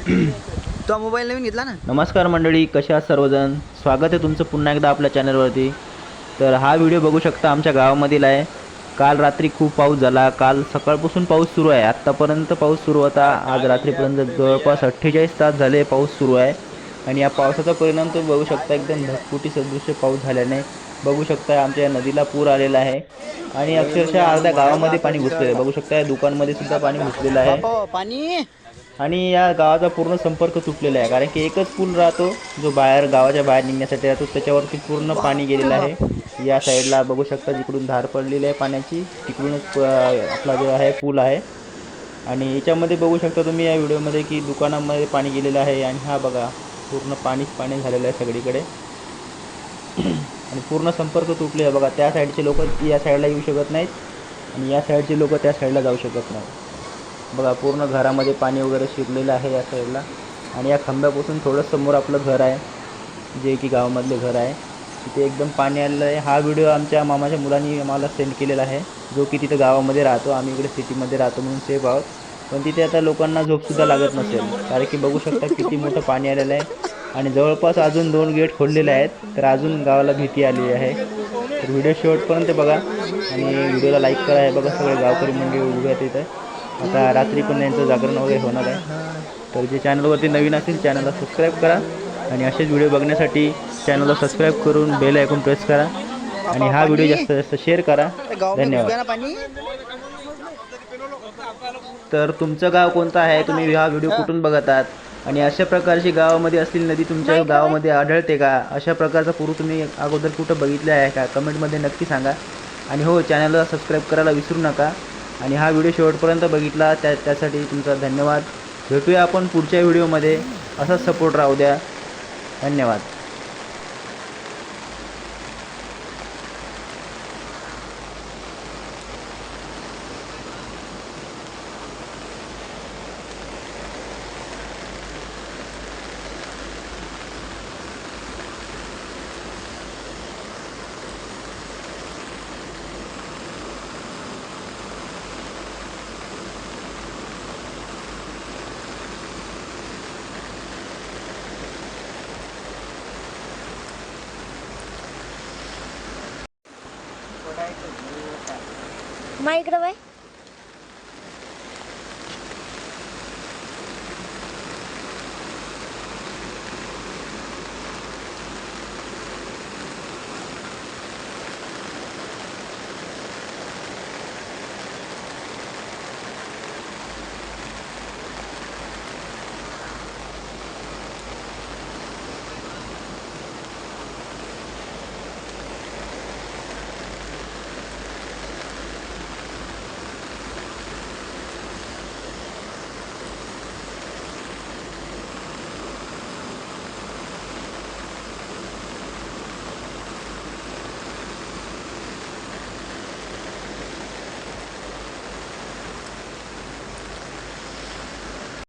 तो मोबाईल नवीन घेतला ना? नमस्कार मंडळी कशा आहात सर्वजण? स्वागत आहे तुमचं पुन्हा एकदा आपल्या चॅनलवरती तर हा व्हिडिओ बघू शकता आमच्या गावामधील आहे. काल रात्री खूप पाऊस झाला. काल सकाळपासून पाऊस सुरू आहे. आत्तापर्यंत पाऊस सुरू होता. आज रात्रीपर्यंत जवळपास अठ्ठेचाळीस तास झाले पाऊस सुरू आहे. आणि या पावसाचा परिणाम तुम्ही बघू शकता. एकदम ढगफुटी सदृश्य पाऊस झाल्याने बघू शकता आमच्या या नदीला पूर आलेला आहे. आणि अक्षरशः अर्ध्या गावामध्ये पाणी घुसलेलं आहे. बघू शकता या दुकानमध्ये सुद्धा पाणी घुसलेलं आहे. पाणी! आणि या गावाचा पूर्ण संपर्क तुटलेला आहे. कारण की एकच पूल राहतो जो बाहेर गावाच्या बाहेर निघण्यासाठी राहतो त्याच्यावरती पूर्ण पाणी गेलेलं आहे. या साईडला बघू शकता जिकडून धार पडलेली आहे पाण्याची तिकडूनच आपला जो आहे पूल आहे. आणि याच्यामध्ये बघू शकता तुम्ही या व्हिडिओमध्ये की दुकानामध्ये पाणी गेलेलं आहे आणि हा बघा पूर्ण पाणीच पाणी झालेलं आहे सगळीकडे. आणि पूर्ण संपर्क तुटले आहे. बघा त्या साईडचे लोक या साईडला येऊ शकत नाहीत आणि या साईडचे लोक त्या साईडला जाऊ शकत नाहीत. बघा पूर्ण घरामध्ये पाणी वगैरे शिरलेलं आहे या साईडला. आणि या खांब्यापासून थोडं समोर आपलं घर आहे जे की गावामधले घर आहे. तिथे एकदम पाणी आलेलं आहे. हा व्हिडिओ आमच्या मामाच्या मुलांनी आम्हाला सेंड केलेला आहे जो की तिथं गावामध्ये राहतो. आम्ही इकडे सिटीमध्ये राहतो म्हणून सेफ आहोत. पण तिथे आता लोकांना झोपसुद्धा लागत नसेल. कारण की बघू शकता किती मोठं पाणी आलेलं आहे. आणि जवळपास अजून दोन गेट खोललेले आहेत तर अजून गावाला भीती आली आहे. तर व्हिडिओ शेवटपर्यंत बघा. आणि व्हिडिओला लाईक करा. हे बघा सगळे गावकरी मंडळी उभे आहेत तिथं आता रात्री पण यांचं जागरण वगैरे होणार आहे. तर जे चॅनलवरती नवीन असेल चॅनलला सबस्क्राईब करा. आणि असेच व्हिडिओ बघण्यासाठी चॅनलला सबस्क्राईब करून बेल ऐकून प्रेस करा. आणि हा व्हिडिओ जास्तीत जास्त शेअर करा. धन्यवाद. तर तुमचं गाव कोणतं आहे? तुम्ही हा व्हिडिओ कुठून बघत आहात आणि अशा प्रकारची गावामध्ये असलेली नदी तुमच्या गावामध्ये आढळते का? अशा प्रकारचा पूर्व तुम्ही अगोदर कुठं बघितले आहे का? कमेंटमध्ये नक्की सांगा. आणि हो चॅनलला सबस्क्राईब करायला विसरू नका. आणि हा व्हिडिओ शेवटपर्यंत बघितला त्या त्यासाठी तुमचा धन्यवाद. भेटूया आपण पुढच्या व्हिडिओमध्ये. असाच सपोर्ट राहू द्या. धन्यवाद. मा इकडं बाय